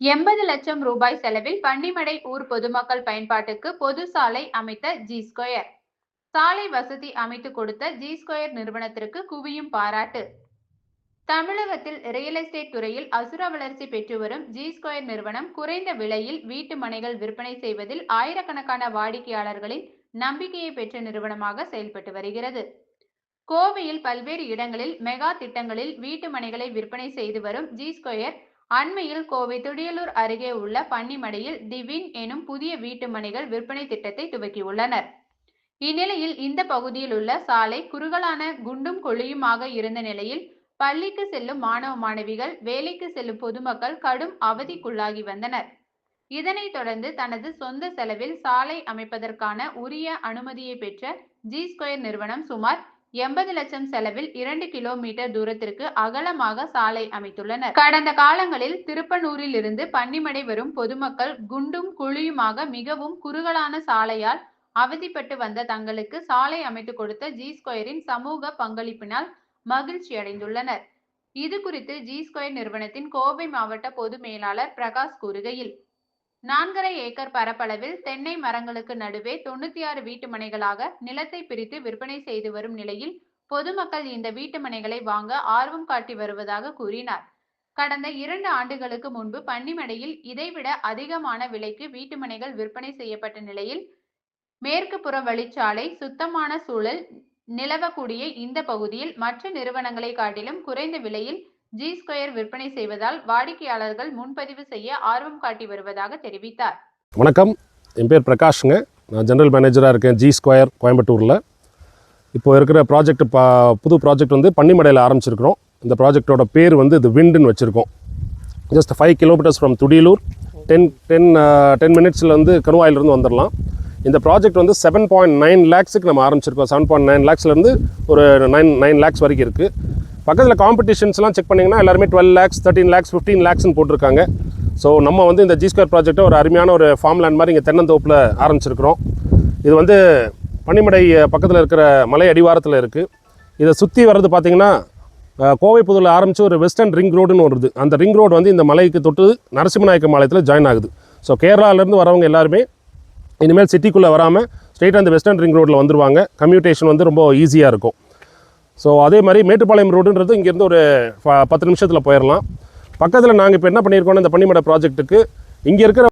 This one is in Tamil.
எண்பது லட்சம் ரூபாய் செலவில் பன்னிமடை ஊர் பொதுமக்கள் பயன்பாட்டுக்கு பொது சாலை அமைத்த ஜி ஸ்கொயர் சாலை வசதி அமைத்து கொடுத்த ஜி ஸ்கொயர் நிறுவனத்திற்கு குவியும் பாராட்டு. தமிழகத்தில் ரியல் எஸ்டேட் துறையில் அசுர வளர்ச்சி பெற்று வரும் ஜி ஸ்கொயர் நிறுவனம் குறைந்த விலையில் வீட்டு மனைகள் விற்பனை செய்வதில் ஆயிரக்கணக்கான வாடிக்கையாளர்களின் நம்பிக்கையை பெற்ற நிறுவனமாக செயல்பட்டு வருகிறது. கோவையில் பல்வேறு இடங்களில் மெகா திட்டங்களில் வீட்டு மனைகளை விற்பனை செய்து வரும் ஜி ஸ்கொயர் அண்மையில் கோவை துடியலூர் அருகே உள்ள பன்னிமடையில் திவின் எனும் புதிய வீட்டு மனைகள் விற்பனை திட்டத்தை துவக்கியுள்ளனர். இந்நிலையில் இந்த பகுதியில் உள்ள சாலை குறுகலான குண்டும் குழியுமாக இருந்த நிலையில் பள்ளிக்கு செல்லும் மாணவ மாணவிகள் வேலைக்கு செல்லும் பொதுமக்கள் கடும் அவதிக்குள்ளாகி வந்தனர். இதனைத் தொடர்ந்து தனது சொந்த செலவில் சாலை அமைப்பதற்கான உரிய அனுமதியை பெற்ற ஜி ஸ்கொயர் நிறுவனம் சுமார் எண்பது லட்சம் செலவில் இரண்டு கிலோமீட்டர் தூரத்திற்கு அகலமாக சாலை அமைத்துள்ளனர். கடந்த காலங்களில் திருப்பனூரில் இருந்து பன்னிமடை வரும் பொதுமக்கள் குண்டும் குழியுமாக மிகவும் குறுகலான சாலையால் அவதிப்பட்டு வந்த தங்களுக்கு சாலை அமைத்து கொடுத்த ஜி ஸ்கொயரின் சமூக பங்களிப்பினால் மகிழ்ச்சி அடைந்துள்ளனர். இது குறித்து ஜி ஸ்கொயர் நிறுவனத்தின் கோவை மாவட்ட பொது மேலாளர் பிரகாஷ் கூறுகையில் நான்கரை ஏக்கர் பரப்பளவில் தென்னை மரங்களுக்கு நடுவே தொண்ணூத்தி ஆறு வீட்டு மனைகளாக நிலத்தை பிரித்து விற்பனை செய்து வரும் நிலையில் பொதுமக்கள் இந்த வீட்டு மனைகளை வாங்க ஆர்வம் காட்டி வருவதாக கூறினார். கடந்த இரண்டு ஆண்டுகளுக்கு முன்பு பன்னிமடையில் இதைவிட அதிகமான விலைக்கு வீட்டு மனைகள் விற்பனை செய்யப்பட்ட நிலையில் மேற்கு புற வழிச்சாலை சுத்தமான சூழல் நிலவக்கூடிய இந்த பகுதியில் மற்ற நிறுவனங்களை காட்டிலும் குறைந்த விலையில் ஜி ஸ்கொயர் விற்பனை செய்வதால் வாடிக்கையாளர்கள் முன்பதிவு செய்ய ஆர்வம் காட்டி வருவதாக தெரிவித்தார். வணக்கம். என் பேர் பிரகாஷ்ங்க. நான் ஜெனரல் மேனேஜராக இருக்கேன் ஜி ஸ்கொயர் கோயம்புத்தூரில். இப்போ இருக்கிற ப்ராஜெக்ட் பா புது ப்ராஜெக்ட் வந்து பன்னிமடையில் ஆரம்பிச்சிருக்கிறோம். இந்த ப்ராஜெக்டோட பேர் வந்து இது விண்டுன்னு வச்சுருக்கோம். Just five kilometres from Thudiyalur ten ten ten மினிட்ஸில் வந்து கருவாயிலிருந்து வந்துடலாம் இந்த ப்ராஜெக்ட் வந்து செவன் பாயிண்ட் நைன் லேக்ஸுக்கு நம்ம ஆரம்பிச்சிருக்கோம். செவன் பாயிண்ட் நைன் லேக்ஸ்லேருந்து ஒரு நைன் நைன் லேக்ஸ் வரைக்கும் இருக்குது பக்கத்தில் காம்படிஷன்ஸ்லாம் செக் பண்ணிங்கன்னா எல்லாருமே twelve lakhs thirteen lakhs fifteen லேக்ஸ்னு போட்டிருக்காங்க. ஸோ நம்ம வந்து இந்த ஜி ஸ்கொயர் ப்ராஜெக்ட்டை ஒரு அருமையான ஒரு ஃபார்ம் லேண்ட் மாதிரி இங்கே தென்னந்தோப்பில் ஆரம்பிச்சிருக்கிறோம். இது வந்து பனிமடை பக்கத்தில் இருக்கிற மலை அடிவாரத்தில் இருக்குது இதை சுற்றி வர்றது பார்த்திங்கன்னா கோவை புதூரில் ஆரம்பித்து ஒரு வெஸ்டர்ன் ரிங் ரோடுன்னு வருது. அந்த ரிங் ரோடு வந்து இந்த மலைக்கு தொட்டு நரசிம்மநாயக்க மாலயத்தில் ஜாயின் ஆகுது. ஸோ கேரளாவிலேருந்து வரவங்க எல்லாருமே இனிமேல் சிட்டிக்குள்ளே வராமல் ஸ்ட்ரெயிட்டாக அந்த வெஸ்டர்ன் ரிங் ரோட்டில் வந்துருவாங்க. கம்யூட்டேஷன் வந்து ரொம்ப ஈஸியாக இருக்கும். ஸோ அதே மாதிரி மேட்டுப்பாளையம் ரோடுன்றது இங்கேருந்து ஒரு பத்து நிமிஷத்தில் போயிடலாம் பக்கத்தில் நாங்கள் இப்போ என்ன பண்ணியிருக்கோன்னா இந்த பன்னிமடை ப்ராஜெக்ட்டுக்கு இங்கே இருக்கிற